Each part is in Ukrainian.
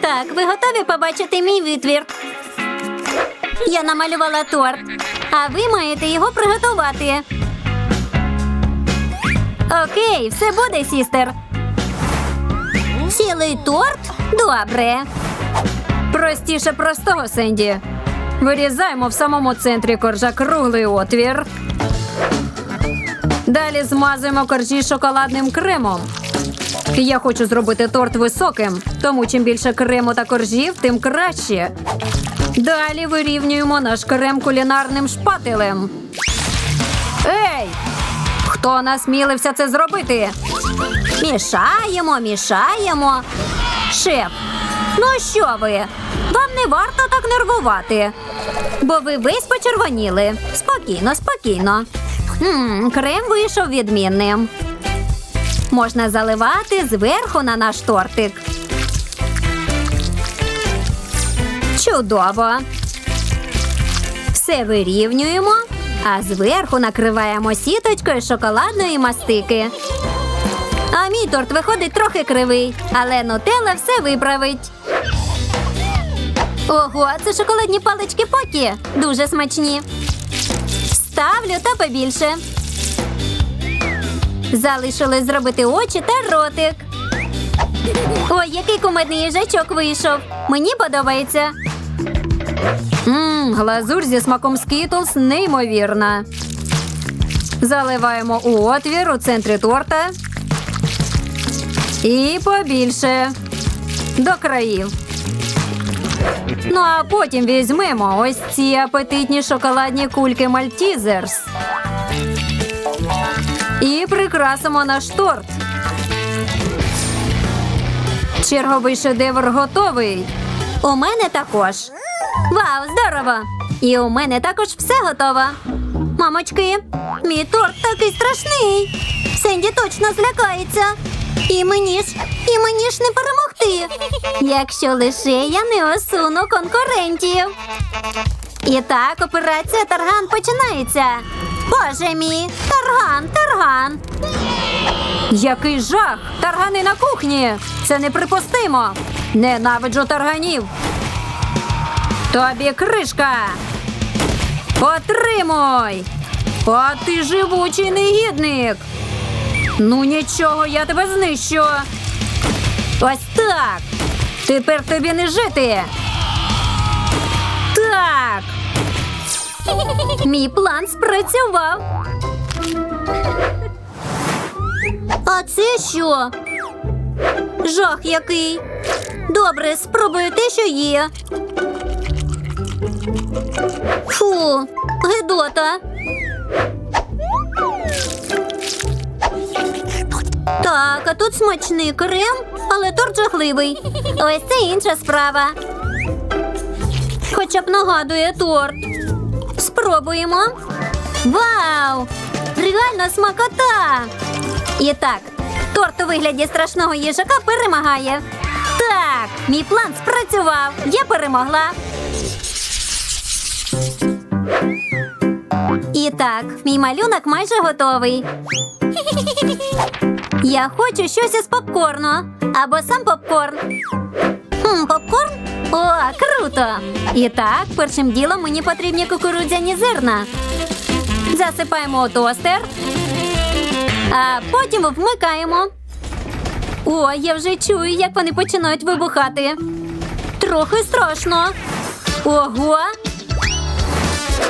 Так, ви готові побачити мій витвір? Я намалювала торт, а ви маєте його приготувати. Окей, все буде, сістер. Цілий торт? Добре. Простіше простого, Сенді. Вирізаємо в самому центрі коржа круглий отвір. Далі змазуємо коржі шоколадним кремом. Я хочу зробити торт високим, тому чим більше крему та коржів, тим краще. Далі вирівнюємо наш крем кулінарним шпателем. Ей! Хто насмілився це зробити? Мішаємо, мішаємо. Шеф, ну що ви? Вам не варто так нервувати. Бо ви весь почервоніли. Спокійно, спокійно. М, крем вийшов відмінним. Можна заливати зверху на наш тортик. Чудово. Все вирівнюємо, а зверху накриваємо сіточкою шоколадної мастики. А мій торт виходить трохи кривий, але нутелла все виправить. Ого, це шоколадні палички покі. Дуже смачні. Ставлю та побільше. Залишилось зробити очі та ротик. Ой, який кумедний їжачок вийшов. Мені подобається. Мм, глазурь зі смаком скітлс неймовірна. Заливаємо у отвір у центрі торта. І побільше. До країв. Ну а потім візьмемо ось ці апетитні шоколадні кульки Мальтізерс. Прикрасимо наш торт. Черговий шедевр готовий. У мене також. Вау, здорово! І у мене також все готово. Мамочки, мій торт такий страшний. Сенді точно злякається. І мені ж, і мені ж не перемогти. Якщо лише я не осуну конкурентів. І так, операція Тарган починається. Боже мій, тарган, тарган. Який жах! Таргани на кухні! Це неприпустимо! Ненавиджу тарганів! Тобі кришка! Отримуй! А ти живучий негідник! Ну нічого, я тебе знищу! Ось так! Тепер тобі не жити! Так! Мій план спрацював! А це що? Жах який. Добре, спробую те, що є. Фу, гидота. Так, а тут смачний крем, але торт жахливий. Ось це інша справа. Хоча б нагадує торт. Спробуємо. Вау! Реально смакота! І так, торт у вигляді страшного їжака перемагає. Так, мій план спрацював. Я перемогла. І так, мій малюнок майже готовий. Я хочу щось із попкорну або сам попкорн. Хм, попкорн? О, круто! І так, першим ділом мені потрібні кукурудзяні зерна. Засипаємо тостер, а потім вмикаємо. О, я вже чую, як вони починають вибухати. Трохи страшно. Ого.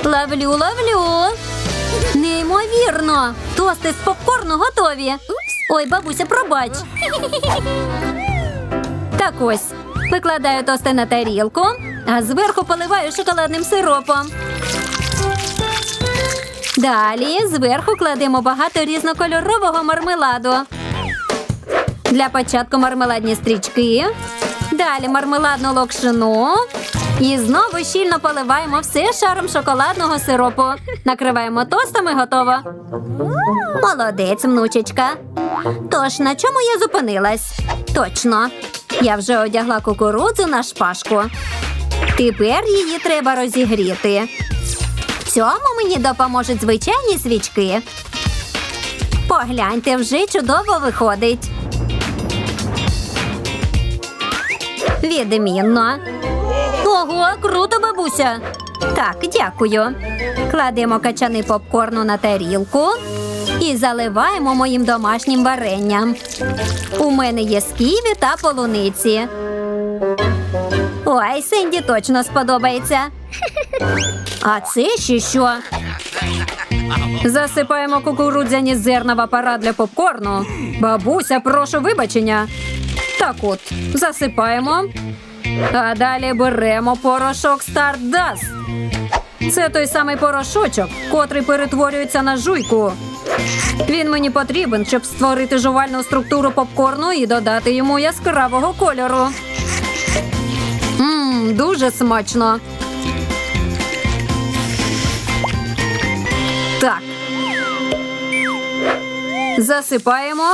Ловлю, ловлю. Неймовірно. Тости з попкорну готові. Ой, бабуся, пробач. Так ось. Викладаю тости на тарілку, а зверху поливаю шоколадним сиропом. Далі зверху кладемо багато різнокольорового мармеладу. Для початку мармеладні стрічки. Далі мармеладну локшину. І знову щільно поливаємо все шаром шоколадного сиропу. Накриваємо тостом і готово. Молодець, внучечка. Тож на чому я зупинилась? Точно. Я вже одягла кукурудзу на шпажку. Тепер її треба розігріти. В цьому мені допоможуть звичайні свічки. Погляньте, вже чудово виходить. Відмінно. Ого, круто, бабуся. Так, дякую. Кладемо качани попкорну на тарілку і заливаємо моїм домашнім варенням. У мене є сківі та полуниці. Ой, Сенді точно сподобається. А це ще що? Засипаємо кукурудзяні зерна в апарат для попкорну. Бабуся, прошу вибачення. Так от, засипаємо. А далі беремо порошок Stardust. Це той самий порошочок, котрий перетворюється на жуйку. Він мені потрібен, щоб створити жувальну структуру попкорну і додати йому яскравого кольору. Мм, дуже смачно. Так. Засипаємо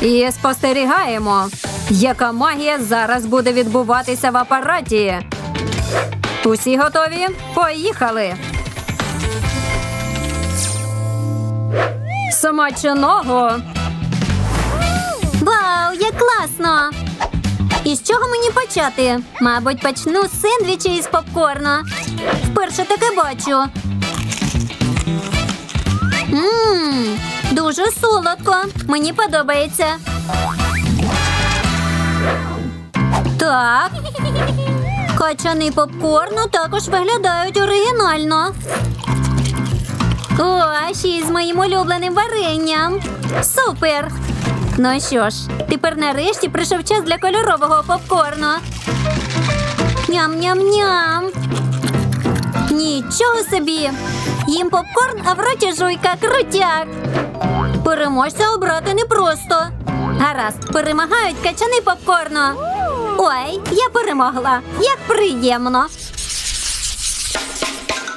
і спостерігаємо, яка магія зараз буде відбуватися в апараті. Усі готові? Поїхали. Смачного. Вау, як класно! І з чого мені почати? Мабуть, почну з сендвіча із попкорна. Вперше таке бачу. Ммм, дуже солодко. Мені подобається. Так. Качани попкорну також виглядають оригінально. О, ще й з моїм улюбленим варенням. Супер! Ну що ж, тепер нарешті прийшов час для кольорового попкорну. Ням-ням-ням. Нічого собі. Їм попкорн, а в роті жуйка крутяк. Переможця обрати непросто. Гаразд, перемагають качани попкорну. Ой, я перемогла. Як приємно.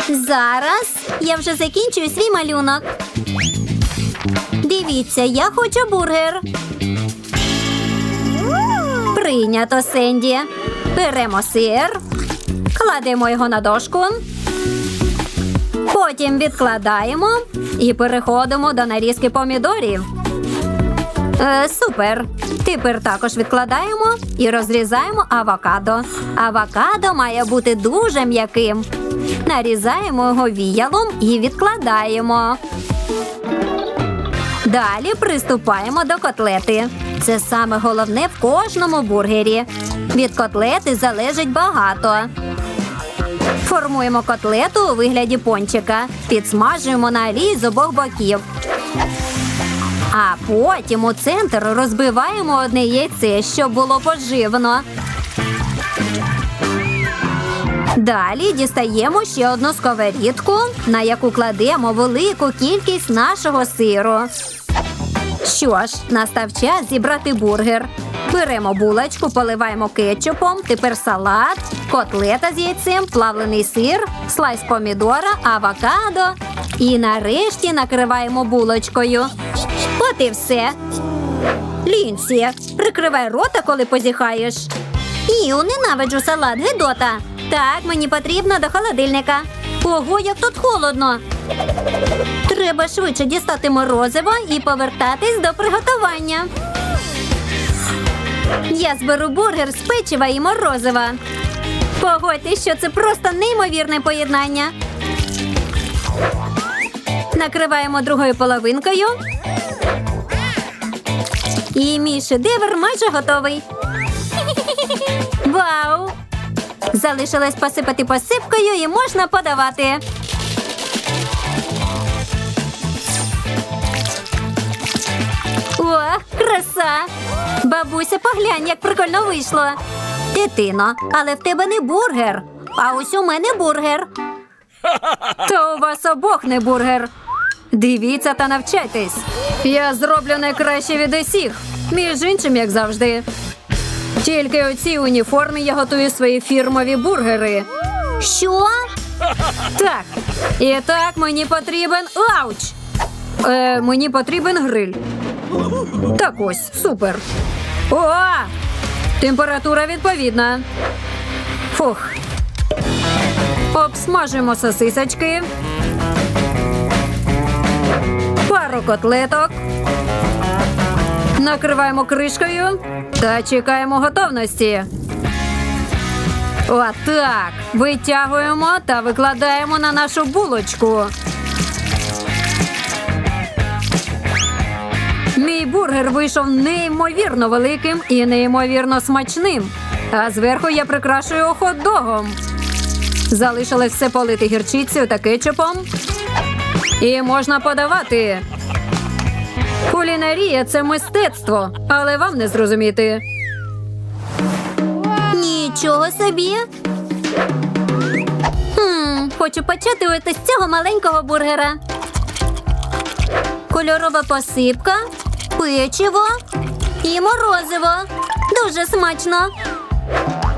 Зараз я вже закінчую свій малюнок. Дивіться, я хочу бургер. Прийнято Сенді. Беремо сир, кладемо його на дошку. Потім відкладаємо і переходимо до нарізки помідорів. Е, супер. Тепер також відкладаємо і розрізаємо авокадо. Авокадо має бути дуже м'яким. Нарізаємо його віялом і відкладаємо. Далі приступаємо до котлети. Це саме головне в кожному бургері. Від котлети залежить багато. Формуємо котлету у вигляді пончика. Підсмажуємо на олії з обох боків. А потім у центр розбиваємо одне яйце, щоб було поживно. Далі дістаємо ще одну сковорідку, на яку кладемо велику кількість нашого сиру. Що ж, настав час зібрати бургер. Беремо булочку, поливаємо кетчупом, тепер салат, котлета з яйцем, плавлений сир, слайс помідора, авокадо. І нарешті накриваємо булочкою. От все. Лінсі, прикривай рота, коли позіхаєш. Іу, ненавиджу салат, Гедота. Так, мені потрібно до холодильника. Ого, як тут холодно. Треба швидше дістати морозиво і повертатись до приготування. Я зберу бургер з печива і морозива. Погодьтесь, що це просто неймовірне поєднання. Накриваємо другою половинкою. І мій шедевр майже готовий. Вау! Залишилось посипати посипкою і можна подавати. О, краса! Бабуся, поглянь, як прикольно вийшло. Дитино, але в тебе не бургер. А ось у мене бургер. То у вас обох не бургер. Дивіться та навчайтесь. Я зроблю найкраще від усіх. Між іншим, як завжди. Тільки у цій уніформі я готую свої фірмові бургери. Що? Так. І так мені потрібен. Ауч! Е, мені потрібен гриль. Так ось, супер. О! Температура відповідна. Фух. Обсмажуємо сосисочки. Пару котлеток. Накриваємо кришкою та чекаємо готовності. Отак. Витягуємо та викладаємо на нашу булочку. Мій бургер вийшов неймовірно великим і неймовірно смачним. А зверху я прикрашую хот-догом. Залишилось все полити гірчицею та кетчупом. І можна подавати. Кулінарія це мистецтво, але вам не зрозуміти. Нічого собі. Хм, хочу почати ось з цього маленького бургера. Кольорова посипка, печиво і морозиво. Дуже смачно.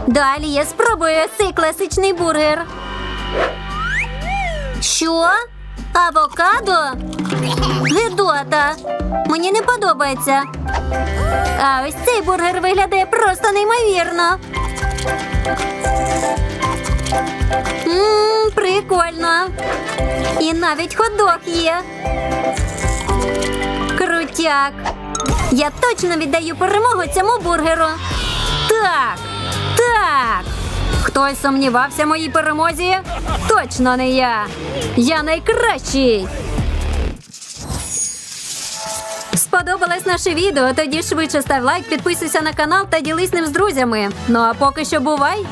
Далі я спробую цей класичний бургер. Що? Авокадо? Гидота. Мені не подобається. А ось цей бургер виглядає просто неймовірно. Ммм, прикольно. І навіть ходок є. Крутяк. Я точно віддаю перемогу цьому бургеру. Так, так. Хтось сумнівався в моїй перемозі? Точно не я. Я найкращий. Сподобалось наше відео? Тоді швидше став лайк, підписуйся на канал та ділись ним з друзями. Ну а поки що бувай!